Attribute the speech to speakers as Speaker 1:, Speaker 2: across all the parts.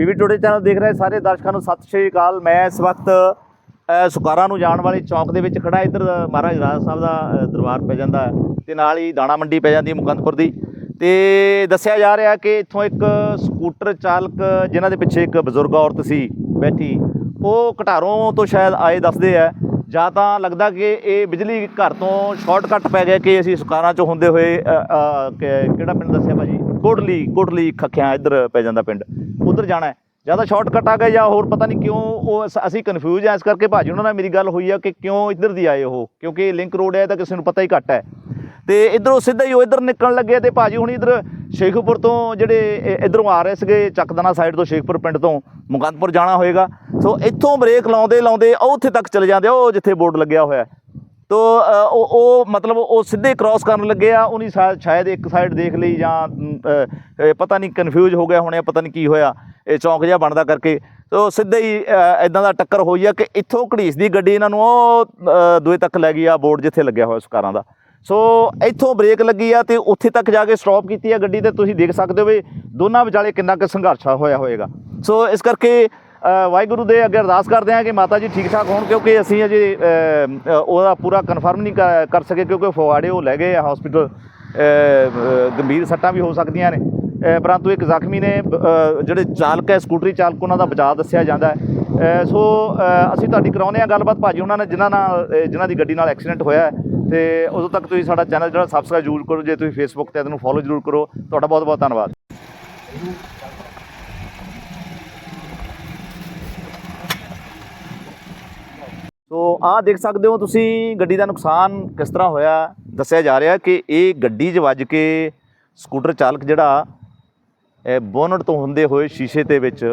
Speaker 1: ਬੀਬੀ ਟੋਡੇ channel ਦੇਖ ਰਹੇ ਸਾਰੇ ਦਰਸ਼ਕਾਂ ਨੂੰ ਸਤਿ ਸ਼੍ਰੀ ਅਕਾਲ। ਮੈਂ ਇਸ ਵਕਤ ਅ, ਸੁਕਾਰਾ ਨੂੰ ਜਾਣ ਵਾਲੇ ਚੌਂਕ ਦੇ ਵਿੱਚ ਖੜਾ ਇੱਧਰ ਮਹਾਰਾਜ ਰਾਜ ਸਾਹਿਬ ਦਾ ਦਰਬਾਰ ਪੈ ਜਾਂਦਾ ਹੈ ਤੇ ਨਾਲ ਹੀ ਦਾਣਾ ਮੰਡੀ ਪੈ ਜਾਂਦੀ ਹੈ ਮੁਕੰਦਪੁਰ ਦੀ। ਤੇ ਦੱਸਿਆ ਜਾ ਰਿਹਾ ਕਿ ਇੱਥੋਂ ਇੱਕ ਸਕੂਟਰ ਚਾਲਕ ਜਿਨ੍ਹਾਂ ਦੇ ਪਿੱਛੇ ਇੱਕ ਬਜ਼ੁਰਗ ਔਰਤ ਸੀ ਬੈਠੀ ਉਹ ਘਟਾਰੋਂ ਤੋਂ ਸ਼ਾਇਦ ਆਏ ਦੱਸਦੇ ਆ ਜਾਂ ਤਾਂ ਲੱਗਦਾ ਕਿ ਇਹ ਬਿਜਲੀ ਘਰ ਤੋਂ ਸ਼ਾਰਟਕਟ ਪੈ ਗਿਆ ਕਿ ਅਸੀਂ ਸੁਕਾਰਾਂ ਚੋਂ ਹੁੰਦੇ ਹੋਏ ਕਿਹੜਾ ਪਿੰਡ ਦੱਸਿਆ ਭਾਜੀ? ਕੋਟਲੀ ਕੋਟਲੀ ਖੱਖਿਆਂ ਇੱਧਰ ਪੈ ਜਾਂਦਾ ਪਿੰਡ। ਉਧਰ ਜਾਣਾ ਜਾਂ ਤਾਂ ਸ਼ਾਰਟਕਟ ਆ ਗਏ ਜਾਂ ਹੋਰ ਪਤਾ ਨਹੀਂ ਕਿਉਂ ਉਹ ਅਸੀਂ ਕਨਫਿਊਜ਼ ਆ ਇਸ ਕਰਕੇ ਭਾਜੀ ਉਹਨਾਂ ਨਾਲ ਮੇਰੀ ਗੱਲ ਹੋਈ ਆ ਕਿ ਕਿਉਂ ਇੱਧਰ ਦੀ ਆਏ ਉਹ ਕਿਉਂਕਿ ਲਿੰਕ ਰੋਡ ਹੈ ਤਾਂ ਕਿਸੇ ਨੂੰ ਪਤਾ ਹੀ ਘੱਟ ਹੈ। ਤੇ ਇਧਰੋਂ ਸਿੱਧਾ ਹੀ ਉਹ ਇਧਰ ਨਿਕਲਣ ਲੱਗੇ ਤੇ ਭਾਜੀ ਹੁਣ ਇਧਰ ਸ਼ੇਖੂਪੁਰ ਤੋਂ ਜਿਹੜੇ ਇਧਰੋਂ ਆ ਰਹੇ ਸੀਗੇ ਚੱਕਦਨਾ ਸਾਈਡ ਤੋਂ ਸ਼ੇਖਪੁਰ ਪਿੰਡ ਤੋਂ ਮੁਕੰਦਪੁਰ ਜਾਣਾ ਹੋਏਗਾ। ਸੋ ਇੱਥੋਂ ਬ੍ਰੇਕ ਲਾਉਂਦੇ ਲਾਉਂਦੇ ਉਹ ਉੱਥੇ ਤੱਕ ਚਲੇ ਜਾਂਦੇ ਆ, ਉਹ ਜਿੱਥੇ ਬੋਰਡ ਲੱਗਿਆ ਹੋਇਆ ਤੋ ਉਹ ਉਹ ਮਤਲਬ ਉਹ ਸਿੱਧੇ ਕ੍ਰਾਸ ਕਰਨ ਲੱਗੇ ਆ ਉਹਨੀ ਸ਼ਾ- ਸ਼ਾਇਦ ਇੱਕ ਸਾਈਡ ਦੇਖ ਲਈ ਜਾਂ ਪਤਾ ਨਹੀਂ ਕਨਫਿਊਜ਼ ਹੋ ਗਿਆ ਹੋਣੇ ਪਤਾ ਨਹੀਂ ਕੀ ਹੋਇਆ ਇਹ ਚੌਂਕ ਜਿਹਾ ਬਣਦਾ ਕਰਕੇ। ਤੋ ਸਿੱਧੇ ਹੀ ਇਦਾਂ ਦਾ ਟੱਕਰ ਹੋਈ ਆ ਕਿ ਇੱਥੋਂ ਘੜੀਸ ਦੀ ਗੱਡੀ ਇਹਨਾਂ ਨੂੰ ਉਹ ਅ, ਦੂਏ ਤੱਕ ਲੈ ਗਈ ਆ ਬੋਰਡ ਜਿੱਥੇ ਲੱਗਿਆ ਹੋਇਆ ਸੁਕਾਰਾਂ ਦਾ। ਸੋ ਇੱਥੋਂ ਬ੍ਰੇਕ ਲੱਗੀ ਆ ਤੇ ਉੱਥੇ ਤੱਕ ਜਾ ਕੇ ਸਟਾਪ ਕੀਤੀ ਆ ਗੱਡੀ ਤੇ। ਤੁਸੀਂ ਦੇਖ ਸਕਦੇ ਹੋ ਵੀ ਦੋਨਾਂ ਵਿਚਾਲੇ ਕਿੰਨਾ ਕੁ ਸੰਘਰਸ਼ ਹੋਇਆ ਹੋਏਗਾ। ਸੋ ਇਸ ਕਰਕੇ ਵਾਹਿਗੁਰੂ ਦੇ ਅੱਗੇ ਅਰਦਾਸ ਕਰਦੇ ਹਾਂ ਕਿ ਮਾਤਾ ਜੀ ਠੀਕ ਠਾਕ ਹੋਣ, ਕਿਉਂਕਿ ਅਸੀਂ ਅਜੇ ਉਹਦਾ ਪੂਰਾ ਕਨਫਰਮ ਨਹੀਂ ਕਰ ਕਰ ਸਕੇ, ਕਿਉਂਕਿ ਫਗਵਾੜੇ ਉਹ ਲੈ ਗਏ ਆ ਹਸਪੀਟਲ ਗੰਭੀਰ ਸੱਟਾਂ ਵੀ ਹੋ ਸਕਦੀਆਂ ਨੇ। ਪਰੰਤੂ ਇੱਕ ਜ਼ਖਮੀ ਨੇ ਜਿਹੜੇ ਚਾਲਕ ਹੈ, ਸਕੂਟਰੀ ਚਾਲਕ, ਉਹਨਾਂ ਦਾ ਬਚਾਅ ਦੱਸਿਆ ਜਾਂਦਾ ਹੈ। ਸੋ ਅਸੀਂ ਤੁਹਾਡੀ ਕਰਾਉਂਦੇ ਹਾਂ ਗੱਲਬਾਤ। ਭਾਜੀ, ਉਹਨਾਂ ਨੇ ਜਿਨ੍ਹਾਂ ਨਾਲ ਜਿਨ੍ਹਾਂ ਦੀ ਗੱਡੀ ਨਾਲ ਐਕਸੀਡੈਂਟ ਹੋਇਆ ਹੈ, ਤੇ ਉਦੋਂ ਤੱਕ ਤੁਸੀਂ ਸਾਡਾ ਚੈਨਲ ਜਿਹੜਾ ਸਬਸਕ੍ਰਾਈਬ ਜ਼ਰੂਰ ਕਰੋ। ਜੇ ਤੁਸੀਂ ਫੇਸਬੁੱਕ ਤੇ ਇਹਨੂੰ ਫੋਲੋ ਜ਼ਰੂਰ ਕਰੋ। ਤੁਹਾਡਾ ਬਹੁਤ ਬਹੁਤ ਧੰਨਵਾਦ। ਸੋ ਆਹ ਦੇਖ ਸਕਦੇ ਹੋ ਤੁਸੀਂ ਗੱਡੀ ਦਾ ਨੁਕਸਾਨ ਕਿਸ ਤਰ੍ਹਾਂ ਹੋਇਆ। ਦੱਸਿਆ ਜਾ ਰਿਹਾ ਕਿ ਇਹ ਗੱਡੀ 'ਚ ਵੱਜ ਕੇ ਸਕੂਟਰ ਚਾਲਕ ਜਿਹੜਾ ਬੋਨਟ ਤੋਂ ਹੁੰਦੇ ਹੋਏ ਸ਼ੀਸ਼ੇ ਦੇ ਵਿੱਚ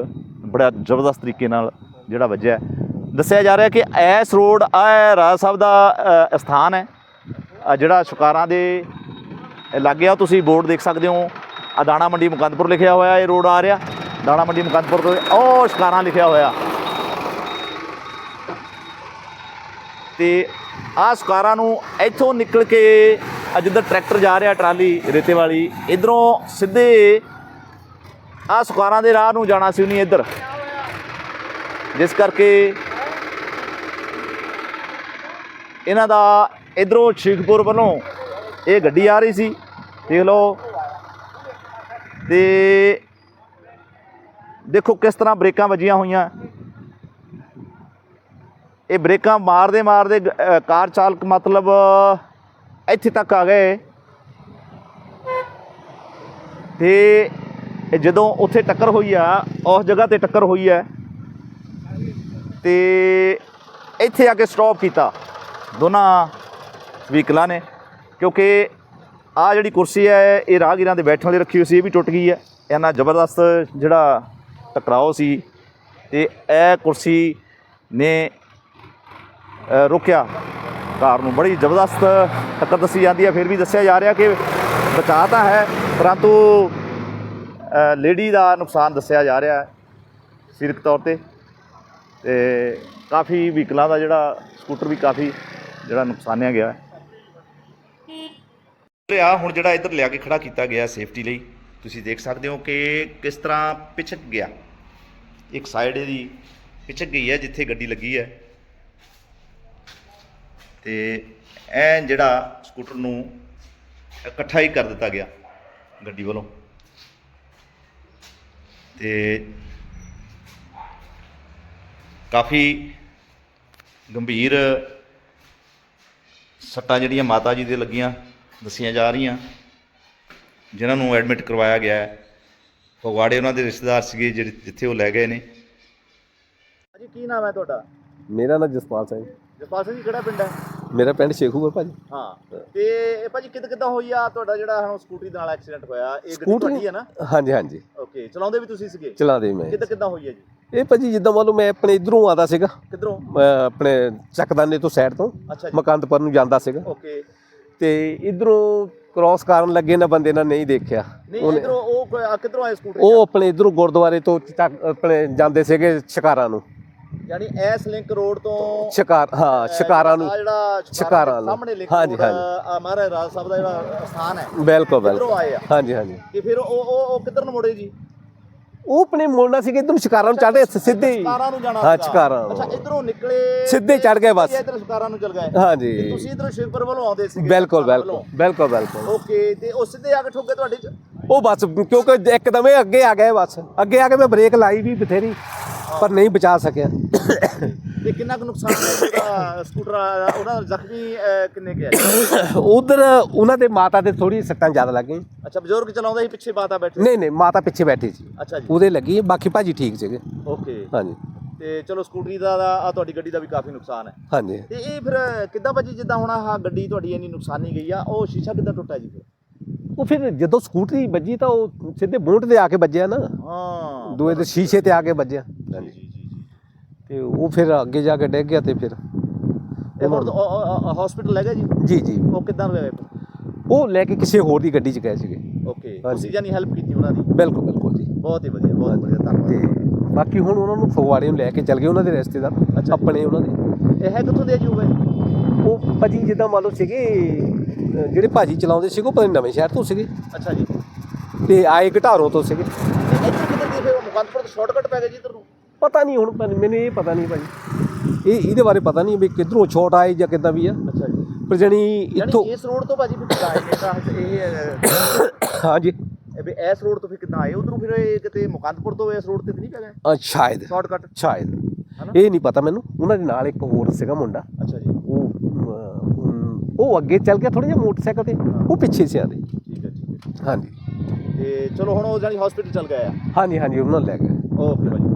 Speaker 1: ਬੜਾ ਜ਼ਬਰਦਸਤ ਤਰੀਕੇ ਨਾਲ ਜਿਹੜਾ ਵੱਜਿਆ। ਦੱਸਿਆ ਜਾ ਰਿਹਾ ਕਿ ਐਸ ਰੋਡ ਆ ਰਾਜ ਸਾਹਿਬ ਦਾ ਅ, ਸਥਾਨ ਹੈ। ਜਿਹੜਾ ਸ਼ਿਕਾਰਾਂ ਦੇ ਲਾਗੇ ਤੁਸੀਂ ਬੋਰਡ ਦੇਖ ਸਕਦੇ ਹੋ। ਆ ਦਾਣਾ ਮੰਡੀ ਮੁਕੰਦਪੁਰ ਲਿਖਿਆ ਹੋਇਆ ਇਹ ਰੋਡ ਆ ਰਿਹਾ। ਦਾਣਾ ਮੰਡੀ ਮੁਕੰਦਪੁਰ ਤੋਂ ਉਹ ਸ਼ਿਕਾਰਾਂ ਲਿਖਿਆ ਹੋਇਆ। ਤੇ ਆਹ ਸੁਕਾਰਾਂ ਨੂੰ ਇੱਥੋਂ ਨਿਕਲ ਕੇ ਆ ਜਿੱਧਰ ਟਰੈਕਟਰ ਜਾ ਰਿਹਾ ਟਰਾਲੀ ਰੇਤੇ ਵਾਲੀ। ਇਧਰੋਂ ਸਿੱਧੇ ਆਹ ਸੁਕਾਰਾਂ ਦੇ ਰਾਹ ਨੂੰ ਜਾਣਾ ਸੀ ਉਹਨੇ ਇੱਧਰ। ਜਿਸ ਕਰਕੇ ਇਹਨਾਂ ਦਾ ਇਧਰੋਂ ਸ਼ੇਖਪੁਰ ਵੱਲੋਂ ਇਹ ਗੱਡੀ ਆ ਰਹੀ ਸੀ। ਦੇਖ ਲਓ। ਤੇ ਦੇਖੋ ਕਿਸ ਤਰ੍ਹਾਂ ਬ੍ਰੇਕਾਂ ਵੱਜੀਆਂ ਹੋਈਆਂ। ਇਹ ਬ੍ਰੇਕਾਂ ਮਾਰਦੇ ਮਾਰਦੇ ਗ- ਕਾਰ ਚਾਲਕ ਮਤਲਬ ਇੱਥੇ ਤੱਕ ਆ ਗਏ। ਤੇ ਜਦੋਂ ਉੱਥੇ ਟੱਕਰ ਹੋਈ ਆ, ਉਸ ਜਗ੍ਹਾ ਤੇ ਟੱਕਰ ਹੋਈ ਹੈ ਤੇ ਇੱਥੇ ਆ ਕੇ ਸਟਾਪ ਕੀਤਾ। ਦੋਨਾਂ ਵਹੀਕਲਾਂ ਨੇ, ਕਿਉਂਕਿ ਆ ਜਿਹੜੀ ਕੁਰਸੀ ਹੈ ਇਹ ਰਾਹਗੀਰਾਂ ਦੇ ਬੈਠਣ ਲਈ ਰੱਖੀ ਹੋਈ ਸੀ, ਇਹ ਵੀ ਟੁੱਟ ਗਈ ਹੈ ਇਹਨਾਂ ਜ਼ਬਰਦਸਤ ਜਿਹੜਾ ਟਕਰਾਓ ਸੀ, ਤੇ ਇਹ ਕੁਰਸੀ ਨੇ ਰੋਕਿਆ। ਕਾਰ ਨੂੰ ਬੜੀ ਜ਼ਬਰਦਸਤ ਟੱਕਰ ਦੱਸੀ ਜਾਂਦੀ ਹੈ। ਫਿਰ ਵੀ ਦੱਸਿਆ ਜਾ ਰਿਹਾ ਕਿ ਬਚਾਅ ਤਾਂ ਹੈ, ਪਰੰਤੂ ਲੇਡੀ ਦਾ ਨੁਕਸਾਨ ਦੱਸਿਆ ਜਾ ਰਿਹਾ ਹੈ ਸਰੀਰਕ ਤੌਰ ਤੇ। ਤੇ ਕਾਫੀ ਵਹੀਕਲਾਂ ਦਾ ਜਿਹੜਾ ਸਕੂਟਰ ਵੀ ਕਾਫੀ ਜਿਹੜਾ ਨੁਕਸਾਨਿਆ ਗਿਆ ਹੈ। ਆ ਹੁਣ ਜਿਹੜਾ ਇੱਧਰ ਲਿਆ ਕੇ ਖੜਾ ਕੀਤਾ ਗਿਆ ਸੇਫਟੀ ਲਈ, ਤੁਸੀਂ ਦੇਖ ਸਕਦੇ ਹੋ ਕਿ ਕਿਸ ਤਰ੍ਹਾਂ ਪਿਛਕ ਗਿਆ। ਇੱਕ ਸਾਈਡ ਇਹਦੀ ਪਿਛਕ ਗਈ ਹੈ, ਜਿੱਥੇ ਗੱਡੀ ਲੱਗੀ ਹੈ। ਤੇ ਐ ਜਿਹੜਾ ਸਕੂਟਰ ਨੂੰ ਇਕੱਠਾ ਹੀ ਕਰ ਦਿੱਤਾ ਗਿਆ ਗੱਡੀ ਵੱਲੋਂ। ਤੇ ਕਾਫੀ ਗੰਭੀਰ ਸੱਟਾਂ ਜਿਹੜੀਆਂ ਮਾਤਾ ਜੀ ਦੇ ਲੱਗੀਆਂ ਦੱਸੀਆਂ ਜਾ ਰਹੀਆਂ ਜਿਨ੍ਹਾਂ ਨੂੰ ਐਡਮਿਟ ਕਰਵਾਇਆ ਗਿਆ ਹੈ। ਫਗਵਾੜੇ ਉਹਨਾਂ ਦੇ ਰਿਸ਼ਤੇਦਾਰ ਸੀਗੇ ਜਿਹੜੇ ਜਿੱਥੇ ਉਹ ਲੈ ਗਏ ਨੇ। ਜੀ ਕੀ ਨਾਮ ਹੈ ਤੁਹਾਡਾ?
Speaker 2: ਮੇਰਾ ਨਾਮ ਜਸਪਾਲ ਸਿੰਘ।
Speaker 1: ਜਸਪਾਲ ਸਿੰਘ ਜੀ ਕਿਹੜਾ ਪਿੰਡ ਹੈ?
Speaker 2: ਮੇਰਾ ਪਿੰਡ ਸ਼ੇਖੂਪੁਰ ਭਾਜੀ।
Speaker 1: ਹਾਂ ਤੇ ਇਹ ਭਾਜੀ ਕਿੱਦਾਂ ਕਿੱਦਾਂ ਹੋਈ ਆ? ਤੁਹਾਡਾ ਜਿਹੜਾ ਹੁਣ ਸਕੂਟਰੀ ਦੇ ਨਾਲ ਐਕਸੀਡੈਂਟ ਹੋਇਆ ਇਹ ਗੱਡੀ? ਤੁਹਾਡੀ ਹੈ ਨਾ?
Speaker 2: ਹਾਂਜੀ ਹਾਂਜੀ।
Speaker 1: ਓਕੇ ਚਲਾਉਂਦੇ ਵੀ ਤੁਸੀਂ ਸੀਗੇ?
Speaker 2: ਚਲਾਦੇ ਮੈਂ।
Speaker 1: ਕਿੱਦਾਂ ਕਿੱਦਾਂ ਹੋਈ ਹੈ ਜੀ?
Speaker 2: ਇਹ ਭਾਜੀ ਜਿੱਦਾਂ ਮੰਨ ਲਓ ਮੈਂ ਆਪਣੇ ਇਧਰੋਂ ਆਦਾ ਸੀਗਾ।
Speaker 1: ਕਿੱਧਰੋਂ?
Speaker 2: ਆਪਣੇ ਚੱਕਦਾਨੇ ਤੋਂ ਸਾਈਡ ਤੋਂ ਮਕੰਦਪੁਰ ਨੂੰ ਜਾਂਦਾ ਸੀਗਾ।
Speaker 1: ਓਕੇ।
Speaker 2: ਤੇ ਇਧਰੋਂ ਕ੍ਰਾਸ ਕਰਨ ਲੱਗੇ ਨਾ ਬੰਦੇ ਨਾਲ ਨਹੀਂ ਦੇਖਿਆ।
Speaker 1: ਨਹੀਂ ਇਧਰੋਂ ਉਹ ਕਿੱਧਰੋਂ ਆਏ ਸਕੂਟਰ
Speaker 2: ਉਹ ਆਪਣੇ ਇਧਰੋਂ ਗੁਰਦੁਆਰੇ ਤੋਂ ਆਪਣੇ ਜਾਂਦੇ ਸੀਗੇ ਸ਼ਿਕਾਰਾਂ ਨੂੰ।
Speaker 1: ਯਾਨੀ ਐਸ ਲਿੰਕ ਰੋਡ ਤੋਂ
Speaker 2: ਸ਼ਿਕਾਰ ਹਾਂ ਸ਼ਿਕਾਰਾਂ ਨੂੰ
Speaker 1: ਜਿਹੜਾ
Speaker 2: ਸ਼ਿਕਾਰਾਂ ਨੂੰ।
Speaker 1: ਸਾਹਮਣੇ ਲਿੰਕ
Speaker 2: ਹਾਂਜੀ,
Speaker 1: ਆ ਮਹਾਰਾਜ ਰਾਜ ਸਾਹਿਬ ਦਾ ਜਿਹੜਾ ਸਥਾਨ ਹੈ
Speaker 2: ਬਿਲਕੁਲ ਬਿਲਕੁਲ।
Speaker 1: ਆਏ ਆ?
Speaker 2: ਹਾਂਜੀ ਹਾਂਜੀ।
Speaker 1: ਤੇ ਫਿਰ ਉਹ ਉਹ ਉਹ ਕਿੱਧਰ ਨੂੰ ਮੁੜੇ ਜੀ?
Speaker 2: ਉਹ ਆਪਣੇ ਮੋੜਨਾ ਸੀ ਕਿ ਇਧਰ ਸ਼ਿਕਾਰਾਂ ਨੂੰ ਚੜ੍ਹਦੇ ਸਿੱਧੇ ਹੀ।
Speaker 1: ਸ਼ਿਕਾਰਾਂ ਨੂੰ ਜਾਣਾ
Speaker 2: ਹਾਂ। ਸ਼ਿਕਾਰਾਂ
Speaker 1: ਅੱਛਾ ਇਧਰੋਂ ਨਿਕਲੇ
Speaker 2: ਸਿੱਧੇ ਚੜ੍ਹ ਗਏ ਬਸ।
Speaker 1: ਇਧਰ ਸ਼ਿਕਾਰਾਂ ਨੂੰ ਚਲ ਗਏ।
Speaker 2: ਹਾਂਜੀ।
Speaker 1: ਤੇ ਤੁਸੀਂ ਇਧਰੋਂ ਸ਼ਿਵਪੁਰ ਵੱਲੋਂ ਆਉਂਦੇ ਸੀਗੇ
Speaker 2: ਬਿਲਕੁਲ ਬਿਲਕੁਲ। ਬਿਲਕੁਲ ਬਿਲਕੁਲ।
Speaker 1: ਓਕੇ ਤੇ ਉਹ ਸਿੱਧੇ ਆ ਕੇ ਠੋਕੇ ਤੁਹਾਡੇ ਚ?
Speaker 2: ਉਹ ਬਸ ਕਿਉਂਕਿ ਇੱਕਦਮ ਇਹ ਅੱਗੇ ਆ ਗਏ ਬਸ। ਅੱਗੇ ਆ ਕੇ ਮੈਂ ਬ੍ਰੇਕ ਲਾਈ ਵੀ ਬਥੇਰੀ। ਪਰ ਨਹੀਂ ਬਚਾ ਸਕਿਆ।
Speaker 1: ਤੇ ਕਿੰਨਾ ਕੁ ਨੁਕਸਾਨ ਹੋਇਆ? ਸਕੂਟਰ ਆ, ਉਹਦਾ ਜ਼ਖਮੀ ਅਹ, ਕਿੰਨੇ ਗਿਆ
Speaker 2: ਉਧਰ ਉਹਨਾਂ ਦੇ ਮਾਤਾ ਦੇ ਥੋੜੀ ਸੱਟਾਂ ਜ਼ਿਆਦਾ ਲੱਗ ਗਈਆਂ।
Speaker 1: ਅੱਛਾ ਬਜ਼ੁਰਗ ਚਲਾਉਂਦਾ ਸੀ ਪਿੱਛੇ ਬਾਤਾ ਬੈਠੇ
Speaker 2: ਨਹੀਂ ਨਹੀਂ ਮਾਤਾ ਪਿੱਛੇ ਬੈਠੀ ਸੀ।
Speaker 1: ਅੱਛਾ ਜੀ।
Speaker 2: ਉਹਦੇ ਲੱਗੀ ਬਾਕੀ ਭਾਜੀ ਠੀਕ ਸੀਗੇ।
Speaker 1: ਓਕੇ।
Speaker 2: ਹਾਂਜੀ।
Speaker 1: ਤੇ ਚਲੋ ਸਕੂਟਰੀ ਦਾ ਆ ਤੁਹਾਡੀ ਗੱਡੀ ਦਾ ਵੀ ਕਾਫੀ ਨੁਕਸਾਨ ਹੈ।
Speaker 2: ਹਾਂਜੀ।
Speaker 1: ਤੇ ਇਹ ਫਿਰ ਕਿੱਦਾਂ ਭਾਜੀ ਜਿੱਦਾਂ ਹੁਣ ਆਹ ਗੱਡੀ ਤੁਹਾਡੀ ਇੰਨੀ ਨੁਕਸਾਨੀ ਗਈ ਆ ਉਹ ਸ਼ੀਸ਼ਾ ਕਿੱਦਾਂ ਟੁੱਟਾ ਜੀ ਫਿਰ?
Speaker 2: ਉਹ ਫਿਰ ਜਦੋਂ ਸਕੂਟਰੀ ਵੱਜੀ ਤਾਂ ਉਹ ਸਿੱਧੇ ਬੂਟ ਤੇ ਆ ਕੇ ਵੱਜਿਆ ਨਾ।
Speaker 1: ਹਾਂ।
Speaker 2: ਦੂਏ ਦੇ ਸ਼ੀਸ਼ੇ ਤੇ ਆ ਕੇ ਵੱਜਿਆ।
Speaker 1: ਜੀ ਜੀ ਜੀ ਜੀ।
Speaker 2: ਤੇ ਉਹ ਫਿਰ ਅੱਗੇ ਜਾ ਕੇ ਡਿੱਗ ਗਿਆ ਤੇ ਫਿਰ
Speaker 1: ਇਹ ਹੁਣ ਹਸਪੀਟਲ ਲੈ ਗਏ ਜੀ?
Speaker 2: ਜੀ ਜੀ।
Speaker 1: ਉਹ ਕਿੱਦਾਂ ਗਏ
Speaker 2: ਉਹ ਲੈ ਕੇ ਕਿਸੇ ਹੋਰ ਦੀ ਗੱਡੀ 'ਚ ਗਏ ਸੀਗੇ।
Speaker 1: ਓਕੇ। ਤੁਸੀਂ ਜਾਨੀ ਹੈਲਪ ਕੀਤੀ ਉਹਨਾਂ ਦੀ?
Speaker 2: ਬਿਲਕੁਲ ਬਿਲਕੁਲ ਜੀ।
Speaker 1: ਬਹੁਤ ਹੀ ਵਧੀਆ ਬਹੁਤ ਵਧੀਆ ਧੰਨਵਾਦ।
Speaker 2: ਤੇ ਬਾਕੀ ਹੁਣ ਉਹਨਾਂ ਨੂੰ ਫਗਵਾੜੇ ਨੂੰ ਲੈ ਕੇ ਚੱਲ ਗਏ ਉਹਨਾਂ ਦੇ ਰਿਸ਼ਤੇਦਾਰ
Speaker 1: ਅੱਛਾ।
Speaker 2: ਆਪਣੇ ਉਹਨਾਂ ਦੇ।
Speaker 1: ਇਹ ਹੈ ਕਿੱਥੋਂ ਦੇ ਜੀ ਉਹ?
Speaker 2: ਭਾਜੀ ਜਿੱਦਾਂ ਮੰਨ ਲਓ ਸੀਗੇ ਜਿਹੜੇ ਭਾਜੀ ਚਲਾਉਂਦੇ ਸੀਗੇ ਉਹ ਪਤਾ ਨਵੇਂ ਸ਼ਹਿਰ ਤੋਂ ਸੀਗੇ।
Speaker 1: ਅੱਛਾ ਜੀ।
Speaker 2: ਤੇ ਆਏ ਘਟਾਰੋਂ ਤੋਂ ਸੀਗੇ।
Speaker 1: ਦੀ ਮੁਕੰਦਪੁਰ ਤੋਂ ਸ਼ਾਰਟਕਟ ਪੈ ਗਿਆ ਜੀ ਇੱਧਰ ਨੂੰ।
Speaker 2: ਪਤਾ ਨਹੀਂ ਹੁਣ ਮੈਨੂੰ ਇਹ ਪਤਾ ਨਹੀਂ ਭਾਜੀ ਇਹ ਇਹਦੇ ਬਾਰੇ ਪਤਾ ਨਹੀਂ ਵੀ ਕਿੱਧਰੋਂ ਛੋਟ ਆਏ ਜਾਂ ਕਿੱਦਾਂ ਵੀ ਆ।
Speaker 1: ਅੱਛਾ ਜੀ।
Speaker 2: ਪਰ ਜਣੀ
Speaker 1: ਯਾਨੀ
Speaker 2: ਇੱਥੋਂ
Speaker 1: ਇਸ ਰੋਡ ਤੋਂ ਭਾਜੀ ਫਿਰ ਕਿੱਦਾਂ ਆਏ? ਇਹ ਅਹ,
Speaker 2: ਹਾਂਜੀ।
Speaker 1: ਇਹ ਵੀ ਇਸ ਰੋਡ ਤੋਂ ਫਿਰ ਕਿੱਦਾਂ ਆਏ? ਉਧਰੋਂ ਫਿਰ ਇਹ ਕਿਤੇ ਮੁਕੰਦਪੁਰ ਤੋਂ ਇਸ ਰੋਡ ਤੇ ਤਾਂ ਨਹੀਂ ਪੈ ਗਏ?
Speaker 2: ਅਹ ਸ਼ਾਇਦ।
Speaker 1: ਸ਼ਾਰਟਕਟ
Speaker 2: ਸ਼ਾਇਦ? ਇਹ ਨਹੀਂ ਪਤਾ ਮੈਨੂੰ। ਉਹਨਾਂ ਦੇ ਨਾਲ ਇੱਕ ਹੋਰ ਸੀਗਾ ਮੁੰਡਾ।
Speaker 1: ਅੱਛਾ ਜੀ।
Speaker 2: ਉਹ ਅਮ, ਉਹ ਅੱਗੇ ਚੱਲ ਗਿਆ ਥੋੜਾ ਜਿਹਾ ਮੋਟਰਸਾਈਕਲ ਤੇ। ਉਹ ਪਿੱਛੇ ਸੀ ਆਦੇ।
Speaker 1: ਠੀਕ ਹੈ ਠੀਕ ਹੈ।
Speaker 2: ਹਾਂਜੀ।
Speaker 1: ਤੇ ਚਲੋ ਹੁਣ ਉਹ ਜਾਨੀ ਹਸਪੀਟਲ ਚਲ ਗਏ ਆ।
Speaker 2: ਹਾਂਜੀ ਹਾਂਜੀ ਉਹਨਾਂ ਨੂੰ ਲੈ ਗਏ।
Speaker 1: ਓਕੇ ਭਾਜੀ